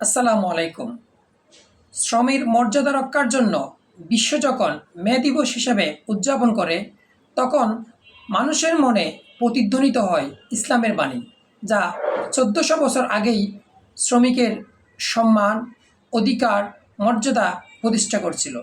আসসালামু আলাইকুম। শ্রমের মর্যাদা রক্ষার জন্য বিশ্ব যখন মে দিবস হিসেবে উদযাপন করে, তখন মানুষের মনে প্রতিধ্বনিত হয় ইসলামের বাণী, যা চোদ্দোশো বছর আগেই শ্রমিকের সম্মান, অধিকার, মর্যাদা প্রতিষ্ঠা করছিল।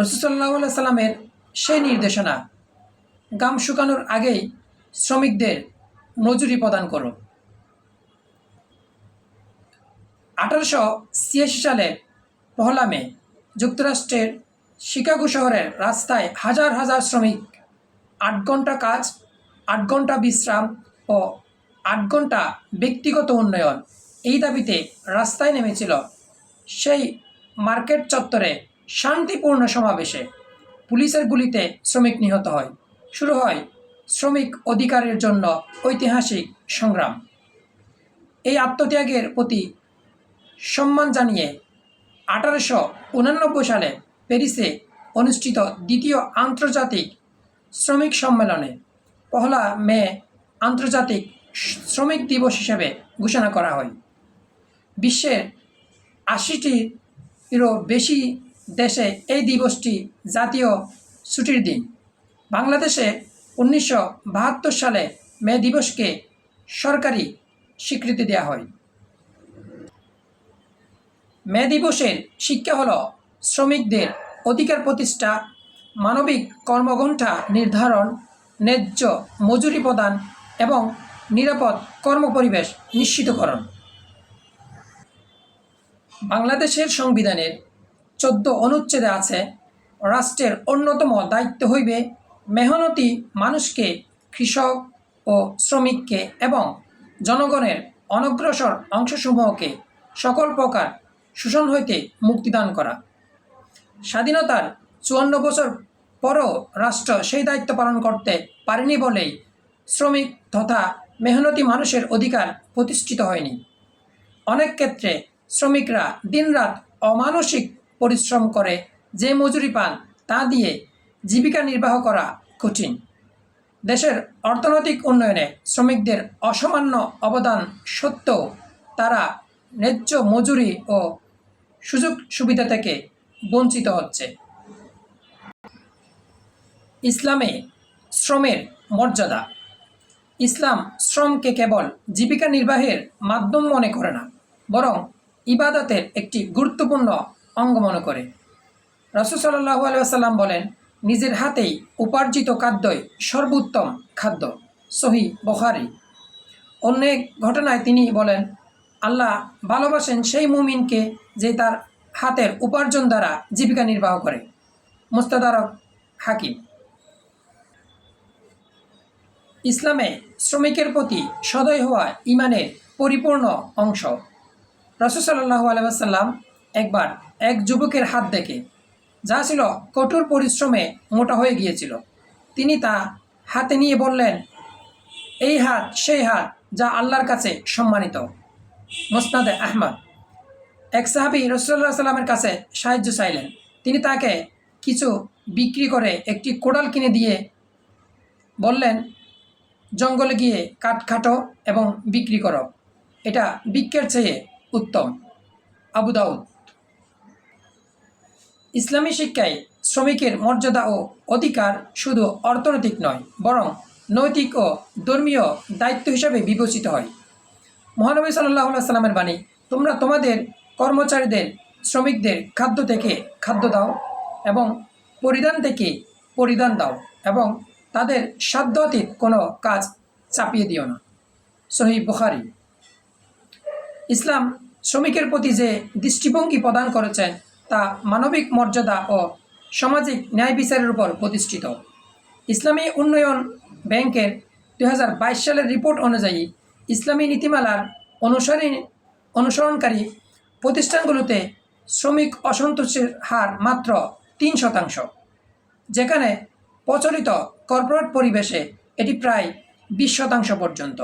রসুসাল্লাহ সাল্লামের সেই নির্দেশনা গাম শুকানোর আগেই শ্রমিকদের মজুরি প্রদান করো। আঠারোশো ছিয়াশি সালের পহলা মে যুক্তরাষ্ট্রের শিকাগো শহরের রাস্তায় হাজার হাজার শ্রমিক, আট ঘণ্টা কাজ, আট ঘণ্টা বিশ্রাম ও আট ঘণ্টা ব্যক্তিগত উন্নয়ন এই দাবিতে রাস্তায় নেমেছিল সেই মার্কেট চত্বরে শান্তিপূর্ণ সমাবেশে পুলিশের গুলিতে শ্রমিক নিহত হয়। শুরু হয় শ্রমিক অধিকারের জন্য ঐতিহাসিক সংগ্রাম। এই আত্মত্যাগের প্রতি সম্মান জানিয়ে আঠারোশো উনানব্বই সালে প্যারিসে অনুষ্ঠিত দ্বিতীয় আন্তর্জাতিক শ্রমিক সম্মেলনে পহলা মে আন্তর্জাতিক শ্রমিক দিবস হিসেবে ঘোষণা করা হয়। বিশ্বের আশিটিরও বেশি দেশে এই দিবসটি জাতীয় ছুটির দিন। বাংলাদেশে উনিশশো বাহাত্তর সালে মে দিবসকে সরকারি স্বীকৃতি দেওয়া হয়। মে দিবসের শিক্ষা হল শ্রমিকদের অধিকার প্রতিষ্ঠা, মানবিক কর্মঘণ্টা নির্ধারণ, ন্যায্য মজুরি প্রদান এবং নিরাপদ কর্মপরিবেশ নিশ্চিতকরণ। বাংলাদেশের সংবিধানের চোদ্দ অনুচ্ছেদে আছে, রাষ্ট্রের অন্যতম দায়িত্ব হইবে মেহনতি মানুষকে, কৃষক ও শ্রমিককে এবং জনগণের অনগ্রসর অংশসমূহকে সকল প্রকার শোষণ হইতে মুক্তিদান করা। স্বাধীনতার চুয়ান্ন বছর পরও রাষ্ট্র সেই দায়িত্ব পালন করতে পারেনি বলেই শ্রমিক তথা মেহনতি মানুষের অধিকার প্রতিষ্ঠিত হয়নি। অনেক ক্ষেত্রে শ্রমিকরা দিনরাত অমানসিক পরিশ্রম করে যে মজুরি পান তা দিয়ে জীবিকা নির্বাহ করা কঠিন। দেশের অর্থনৈতিক উন্নয়নে শ্রমিকদের অসামান্য অবদান সত্ত্বেও তারা ন্যায্য মজুরি ও সুযোগ সুবিধা থেকে বঞ্চিত হচ্ছে। ইসলামে শ্রমের মর্যাদা। ইসলাম শ্রমকে কেবল জীবিকা নির্বাহের মাধ্যম মনে করে না, বরং ইবাদতের একটি গুরুত্বপূর্ণ অঙ্গ মনে করে। রসুল সাল্লাহু আলাইসাল্লাম বলেন, নিজের হাতেই উপার্জিত খাদ্যই সর্বোত্তম খাদ্য। সহি বখারি। অন্য ঘটনায় তিনি বলেন আল্লাহ ভালোবাসেন সেই মুমিনকে যে তার হাতের উপার্জন দ্বারা জীবিকা নির্বাহ করে। মুস্তাদারক হাকিম। ইসলামে শ্রমিকের প্রতি সদয় হওয়া ইমানের পরিপূর্ণ অংশ। রসসাল্লাহু আলহাম একবার এক যুবকের হাত দেখে, যা ছিল কঠোর পরিশ্রমে মোটা হয়ে গিয়েছিল। তিনি তা হাতে নিয়ে বললেন, এই হাত সেই হাত যা আল্লাহর কাছে সম্মানিত। মোসনাদে আহমদ। এক সাহাবি রসুল্লাহ সাল্লামের কাছে সাহায্য চাইলেন। তিনি তাকে কিছু বিক্রি করে একটি কোড়াল কিনে দিয়ে বললেন, জঙ্গলে গিয়ে কাঠ খাটো এবং বিক্রি করো। এটা বিক্রের চেয়ে উত্তম। আবু দাউদ। ইসলামী শিক্ষায় শ্রমিকের মর্যাদা ও অধিকার শুধু অর্থনৈতিক নয়, বরং নৈতিক ও ধর্মীয় দায়িত্ব হিসাবে বিবেচিত হয়। মহানবী সাল্লাহ সাল্লামের বাণী, তোমরা তোমাদের কর্মচারীদের, শ্রমিকদের খাদ্য থেকে খাদ্য দাও এবং পরিধান থেকে পরিধান দাও এবং তাদের সাধ্য অতীত কোনো কাজ চাপিয়ে দিও না। সহি বুখারি। ইসলাম শ্রমিকের প্রতি যে দৃষ্টিভঙ্গি প্রদান করেছেন তা মানবিক মর্যাদা ও সামাজিক ন্যায় বিচারের উপর প্রতিষ্ঠিত। ইসলামী উন্নয়ন ব্যাংকের দু হাজার বাইশ সালের রিপোর্ট অনুযায়ী, ইসলামী নীতিমালার অনুসরণ অনুসরণকারী প্রতিষ্ঠানগুলোতে শ্রমিক অসন্তোষের হার মাত্র তিন শতাংশ, যেখানে প্রচলিত কর্পোরেট পরিবেশে এটি প্রায় বিশ শতাংশ পর্যন্ত।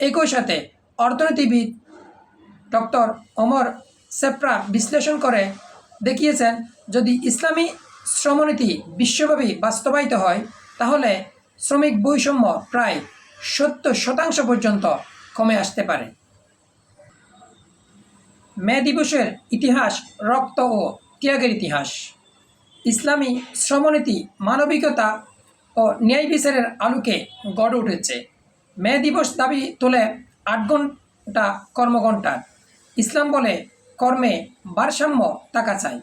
একই সাথে অর্থনীতিবিদ ডক্টর অমর সেপ্রা বিশ্লেষণ করে দেখিয়েছেন, যদি ইসলামী শ্রমনীতি বিশ্বব্যাপী বাস্তবায়িত হয়, তাহলে শ্রমিক বৈষম্য প্রায় সত্তর শতাংশ পর্যন্ত কমে আসতে পারে। মে দিবসের ইতিহাস, রক্ত ও ত্যাগের ইতিহাস। ইসলামী শ্রমনীতি, মানবিকতা ও ন্যায় বিচারের আলোকে গড়ে উঠেছে। মে দিবস দাবি তোলে আট ঘণ্টা কর্মঘণ্টার ইসলাম বলে, কর্মে ভারসাম্য টাকা চাই।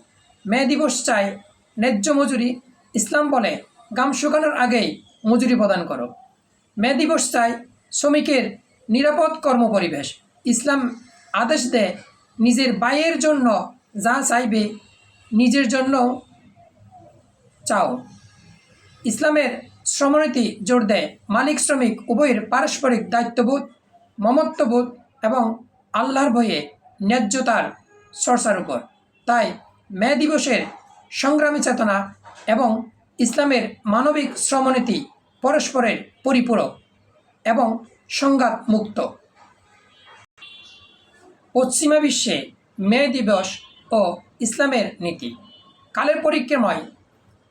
মে দিবস চায় ন্যায্য মজুরি। ইসলাম বলে, গাম শুকানোর আগেই মজুরি প্রদান করো। মে দিবস চায় শ্রমিকের নিরাপদ কর্মপরিবেশ। ইসলাম আদেশ দেয় নিজের বাইয়ের জন্য যা চাইবে, নিজের জন্য চাও। ইসলামের শ্রমনীতি জোর দেয়। মালিক, শ্রমিক উভয়ের পারস্পরিক দায়িত্ববোধ, মমত্ববোধ এবং আল্লাহর ভয়ে ন্যায্যতার চর্চার উপর। তাই মে দিবসের সংগ্রামী চেতনা এবং ইসলামের মানবিক শ্রমনীতি পরস্পরের পরিপূরক এবং সংঘাত মুক্ত পশ্চিমা বিশ্বে মে দিবস ও ইসলামের নীতি। কালের পরিক্রমায়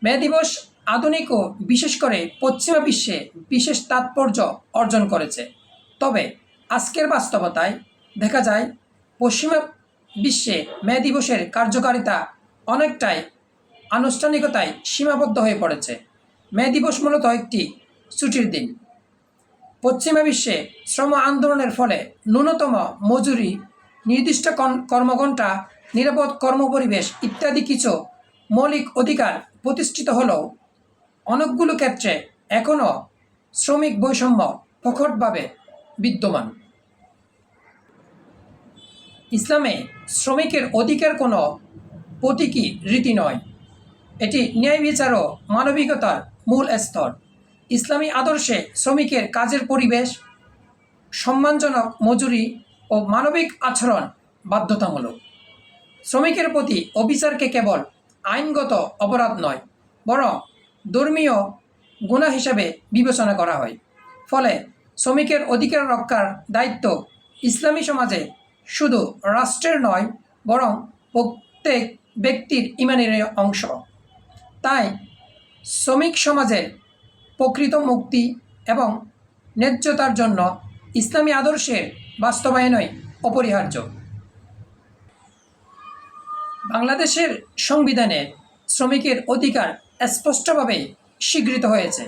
মে দিবস আধুনিক ও বিশেষ করে পশ্চিমা বিশ্বে বিশেষ তাৎপর্য অর্জন করেছে। তবে আজকের বাস্তবতায় দেখা যায়, পশ্চিমা বিশ্বে মে দিবসের কার্যকারিতা অনেকটাই আনুষ্ঠানিকতায় সীমাবদ্ধ হয়ে পড়েছে। মে দিবস মূলত একটি ছুটির দিন। পশ্চিমা বিশ্বে শ্রম আন্দোলনের ফলে ন্যূনতম মজুরি নির্দিষ্ট কর্মঘণ্টা, নিরাপদ কর্মপরিবেশ ইত্যাদি কিছু মৌলিক অধিকার প্রতিষ্ঠিত হলেও অনেকগুলো ক্ষেত্রে এখনও শ্রমিক বৈষম্য প্রকটভাবে বিদ্যমান। ইসলামে শ্রমিকের অধিকার কোনো প্রতীকী রীতি নয়। এটি ন্যায় বিচার ও মানবিকতার মূল স্তর। ইসলামী আদর্শে শ্রমিকের কাজের পরিবেশ, সম্মানজনক মজুরি ও মানবিক আচরণ বাধ্যতামূলক। শ্রমিকের প্রতি অবিচারকে কেবল আইনগত অপরাধ নয়, বরং ধর্মীয় গুণা হিসাবে বিবেচনা করা হয়। ফলে শ্রমিকের অধিকার রক্ষার দায়িত্ব ইসলামী সমাজে শুধু রাষ্ট্রের নয়, বরং প্রত্যেক ব্যক্তির ইমানের অংশ। তাই শ্রমিক সমাজের প্রকৃত মুক্তি এবং ন্যায্যতার জন্য ইসলামী আদর্শের বাস্তবায়নই অপরিহার্য। বাংলাদেশের সংবিধানে শ্রমিকের অধিকার স্পষ্টভাবে স্বীকৃত হয়েছে।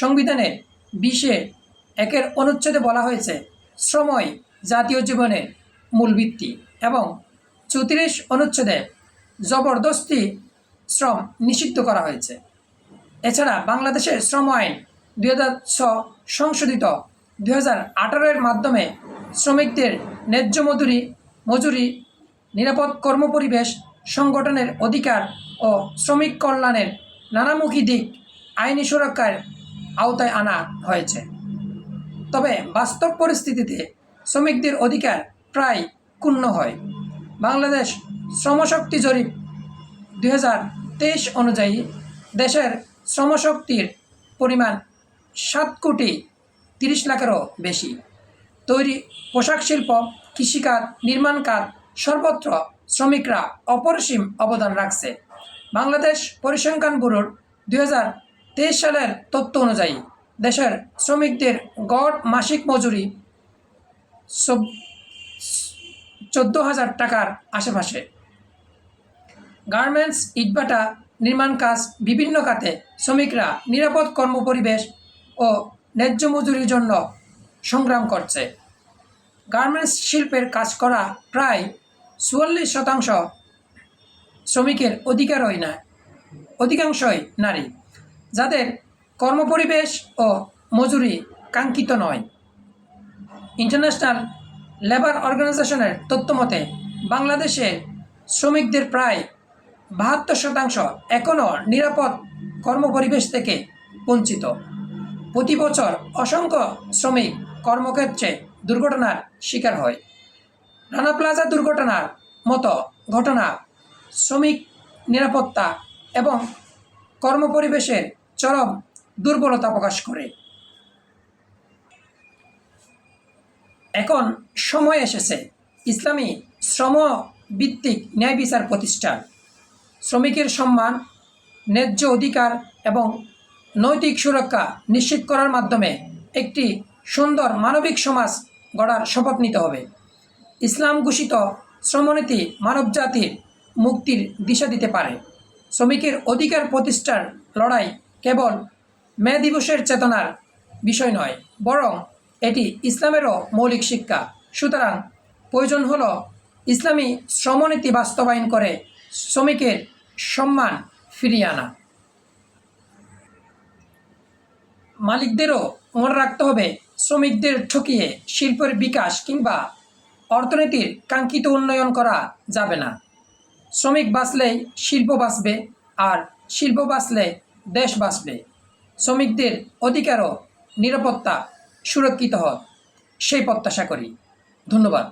সংবিধানের বিশে একের অনুচ্ছেদে বলা হয়েছে, শ্রমই জাতীয় জীবনের মূল ভিত্তি এবং চৌত্রিশ অনুচ্ছেদে জবরদস্তি শ্রম নিষিদ্ধ করা হয়েছে। এছাড়া বাংলাদেশের শ্রম আইন দুই সংশোধিত দুই আঠারোর মাধ্যমে শ্রমিকদের ন্যায্য মজুরি মজুরি, নিরাপদ কর্মপরিবেশ, সংগঠনের অধিকার ও শ্রমিক কল্যাণের নানামুখী দিক আইনি সুরক্ষার আওতায় আনা হয়েছে। তবে বাস্তব পরিস্থিতিতে শ্রমিকদের অধিকার প্রায় ক্ষুণ্ণ হয়। বাংলাদেশ শ্রমশক্তি জরিপ দুই হাজার তেইশ অনুযায়ী দেশের শ্রমশক্তির পরিমাণ সাত কোটি তিরিশ লাখেরও বেশি। তৈরি পোশাক শিল্প, কৃষিকাজ, নির্মাণ কাজ, সর্বত্র শ্রমিকরা অপরিসীম অবদান রাখছে। বাংলাদেশ পরিসংখ্যান ব্যুরোর দুই হাজার তেইশ সালের তথ্য অনুযায়ী দেশের শ্রমিকদের গড় মাসিক মজুরি চোদ্দ হাজার টাকার আশেপাশে। গার্মেন্টস, ইটভাটা, নির্মাণ কাজ, বিভিন্ন খাতে শ্রমিকরা নিরাপদ কর্মপরিবেশ ও ন্যায্য মজুরির জন্য সংগ্রাম করছে। গার্মেন্টস শিল্পের কাজ করা প্রায় চুয়াল্লিশ শতাংশ শ্রমিকের অধিকারই না, অধিকাংশই নারী, যাদের কর্মপরিবেশ ও মজুরি কাঙ্ক্ষিত নয়। ইন্টারন্যাশনাল লেবার অর্গানাইজেশনের তথ্য মতে, বাংলাদেশে শ্রমিকদের প্রায় বাহাত্তর শতাংশ এখনও নিরাপদ কর্মপরিবেশ থেকে বঞ্চিত। প্রতি বছর অসংখ্য শ্রমিক কর্মক্ষেত্রে দুর্ঘটনার শিকার হয়। রানা প্লাজা দুর্ঘটনার মতো ঘটনা, শ্রমিক নিরাপত্তা এবং কর্মপরিবেশের চরম দুর্বলতা প্রকাশ করে। এখন সময় এসেছে। ইসলামী শ্রম ভিত্তিক ন্যায় বিচার প্রতিষ্ঠার শ্রমিকের সম্মান, ন্যায্য অধিকার এবং নৈতিক সুরক্ষা নিশ্চিত করার মাধ্যমে একটি সুন্দর মানবিক সমাজ গড়ার শপথ নিতে হবে। ইসলাম ঘোষিত শ্রমনীতি মানবজাতির মুক্তির দিশা দিতে পারে। শ্রমিকের অধিকার প্রতিষ্ঠার লড়াই কেবল মে দিবসের চেতনার বিষয় নয়, বরং এটি ইসলামেরও মৌলিক শিক্ষা। সুতরাং প্রয়োজন হল ইসলামী শ্রমনীতি বাস্তবায়ন করে শ্রমিকের সম্মান ফিরিয়ে আনা। মালিকদেরও মনে রাখতে হবে শ্রমিকদের ঠকিয়ে শিল্পের বিকাশ কিংবা অর্থনীতির কাঙ্ক্ষিত উন্নয়ন করা যাবে না। শ্রমিক বাঁচলেই শিল্প বাঁচবে আর শিল্প বাঁচলে দেশ বাঁচবে। শ্রমিকদের অধিকারও নিরাপত্তা সুরক্ষিত হোক সেই প্রত্যাশা করি। ধন্যবাদ।